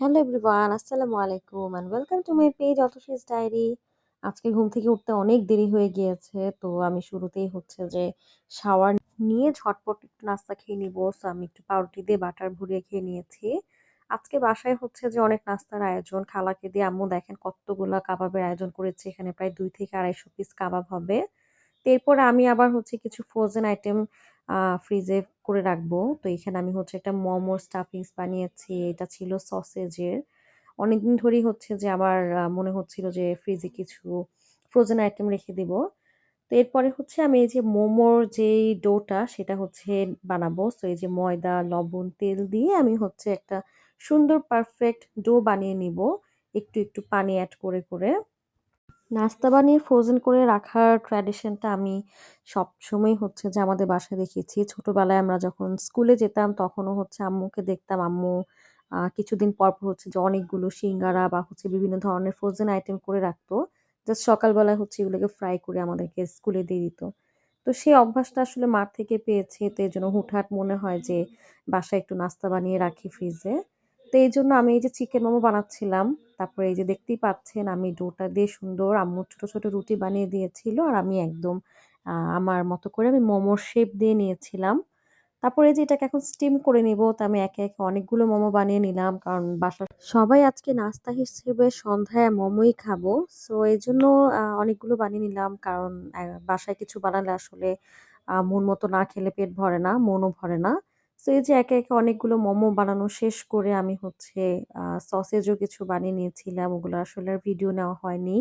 Hello everyone আসসালামু আলাইকুম and welcome to my page অটোশিস diary আজকে ঘুম থেকে উঠতে অনেক দেরি হয়ে গিয়েছে, তো আমি শুরুতেই হচ্ছে যে শাওয়ার নিয়ে ঝটপট একটু নাস্তা খেয়ে নিব। সো আমি একটু পাউরুটি দিয়ে বাটার ভরিয়ে খেয়ে নিয়েছি। আজকে বাসায় হচ্ছে যে অনেক নাস্তার আয়োজন। খালাকে দিয়ে আম্মু দেখেন কতগুলা কাবাবের আয়োজন করেছে, এখানে প্রায় দুই থেকে আড়াইশো পিস কাবাব হবে। এরপর আমি আবার হচ্ছে কিছু ফ্রোজেন আইটেম ফ্রিজে করে রাখব। তো এখানে আমি হচ্ছে একটা মোমোর স্টাফিংস বানিয়েছি। এটা ছিল সসেজের অনেকদিন ধরেই হচ্ছে যে আমার মনে হচ্ছিল যে ফ্রিজে কিছু ফ্রোজেন আইটেম রেখে দিব। তো এরপরে হচ্ছে আমি এই যে মোমোর যে ডোটা, সেটা হচ্ছে বানাবো। তো এই যে ময়দা, লবণ, তেল দিয়ে আমি হচ্ছে একটা সুন্দর পারফেক্ট ডো বানিয়ে নিব। একটু একটু পানি অ্যাড করে করে। নাস্তা বানিয়ে ফ্রোজেন করে রাখার ট্র্যাডিশনটা আমি সবসময় হচ্ছে যে আমাদের বাসায় দেখেছি ছোটবেলায় আমরা যখন স্কুলে যেতাম, তখনও হচ্ছে আম্মুকে দেখতাম, আম্মু কিছুদিন পর পর হচ্ছে যে অনেকগুলো সিঙ্গারা বা হচ্ছে বিভিন্ন ধরনের ফ্রোজেন আইটেম করে রাখতো। জাস্ট সকালবেলায় হচ্ছে এগুলোকে ফ্রাই করে আমাদেরকে স্কুলে দিয়ে দিত। তো সেই অভ্যাসটা আসলে মার থেকে পেয়েছি। তো এই জন্য হুটহাট মনে হয় যে বাসায় একটু নাস্তা বানিয়ে রাখি ফ্রিজে তো এই জন্য আমি এই যে চিকেন মোমো বানাচ্ছিলাম তারপরে এই যে দেখতেই পাচ্ছেন আমি ডোটা দিয়ে সুন্দর আম্মু ছোট ছোট রুটি বানিয়ে দিয়েছিল আর আমি একদম আমার মতো করে আমি মোমোর শেপ দিয়ে নিয়েছিলাম। তারপরে যে এটাকে এখন স্টিম করে নিব, তো আমি একে একে অনেকগুলো মোমো বানিয়ে নিলাম কারণ বাসার সবাই আজকে নাস্তা হিসেবে সন্ধ্যায় মোমোই খাব। সো এই জন্য অনেকগুলো বানিয়ে নিলাম কারণ বাসায় কিছু বানালে আসলে মন মতো না খেলে পেট ভরে না, মনও ভরে না। তো এই যে একে একে অনেকগুলো মোমো বানানো শেষ করে আমি হচ্ছে সসেজও কিছু বানিয়ে নিয়েছিলাম। ওগুলো আসলে আর ভিডিও নেওয়া হয়নি।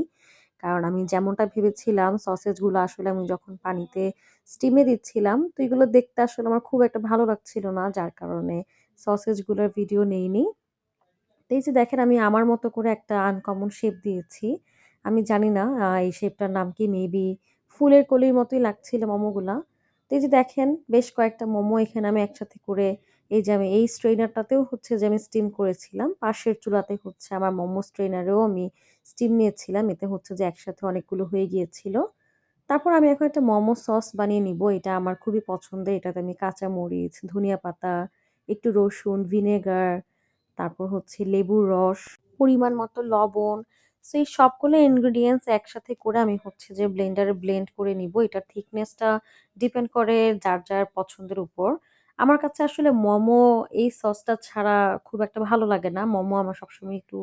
কারণ আমি যেমনটা ভেবেছিলাম, সসেজগুলো আসলে আমি যখন পানিতে স্টিমে দিচ্ছিলাম, তো এগুলো দেখতে আসলে আমার খুব একটা ভালো লাগছিল না। যার কারণে সসেজগুলোর ভিডিও নেইনি। তো এই যে দেখেন, আমি আমার মতো করে একটা আনকমন শেপ দিয়েছি। আমি জানি না এই শেপটার নাম কি? মেবি ফুলের কলির মতোই লাগছিল মোমোগুলা। তো এই যে দেখেন, বেশ কয়েকটা মোমো এখানে আমি একসাথে করে এই যে আমি এই স্ট্রেনারটাতেও হচ্ছে যে আমি স্টিম করেছিলাম। পাশের চুলাতে হচ্ছে আমার মোমো স্ট্রেনারেও আমি স্টিম নিয়েছিলাম। এতে হচ্ছে যে একসাথে অনেকগুলো হয়ে গিয়েছিল। তারপর আমি এখন একটা মোমো সস বানিয়ে নিব। এটা আমার খুবই পছন্দের। এটাতে আমি কাঁচা মরিচ ধনিয়া পাতা একটু রসুন, ভিনেগার, তারপর হচ্ছে লেবুর রস, পরিমাণ মতো লবণ সো এই সবগুলো ইনগ্রিডিয়েন্টস একসাথে করে আমি হচ্ছে যে ব্লেন্ডারে ব্লেন্ড করে নিব। এটার থিকনেসটা ডিপেন্ড করে যার যার পছন্দের উপর। আমার কাছে আসলে মোমো এই সসটা ছাড়া খুব একটা ভালো লাগে না। মোমো আমার সবসময় একটু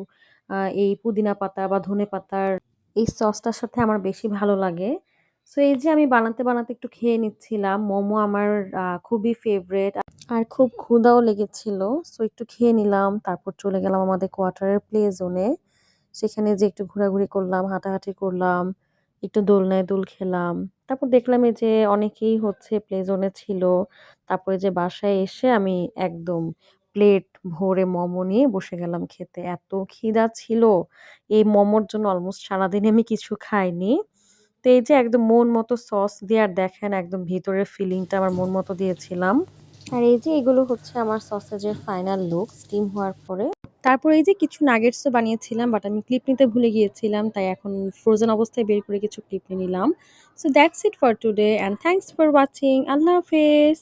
এই পুদিনা পাতা বা ধনে পাতার এই সসটার সাথে আমার বেশি ভালো লাগে। সো এই যে আমি বানাতে বানাতে একটু খেয়ে নিচ্ছিলাম, মোমো আমার খুবই ফেভারেট আর খুব ক্ষুধাও লেগেছিল। সো একটু খেয়ে নিলাম, তারপর চলে গেলাম আমাদের কোয়ার্টারের প্লে জোনে সেখানে যে একটু ঘোরাঘুরি করলাম, হাঁটাহাঁটি করলাম, একটু দোলনায় দোল খেলাম, তারপর দেখলাম এই যে অনেকেই হচ্ছে প্লে জোনে ছিল, তারপরে যে বাসায় এসে আমি একদম প্লেট ভরে মোমো নিয়ে বসে গেলাম খেতে। এত খিদা ছিল, এই মোমোর জন্য অলমোস্ট সারাদিনে আমি কিছু খাইনি। তো এই যে একদম মন মতো সস দিয়ে আর দেখেন একদম ভিতরের ফিলিংটা আমার মন মতো দিয়েছিলাম। আর এই যে এগুলো হচ্ছে আমার সসেজের ফাইনাল লুক স্টিম হওয়ার পরে তারপর এই যে কিছু নাগেটসও বানিয়েছিলাম বাট আমি ক্লিপ নিতে ভুলে গিয়েছিলাম, তাই এখন ফ্রোজেন অবস্থায় বের করে কিছু ক্লিপ নিলাম। So that's it for today and thanks for watching আল্লাহ হাফেজ।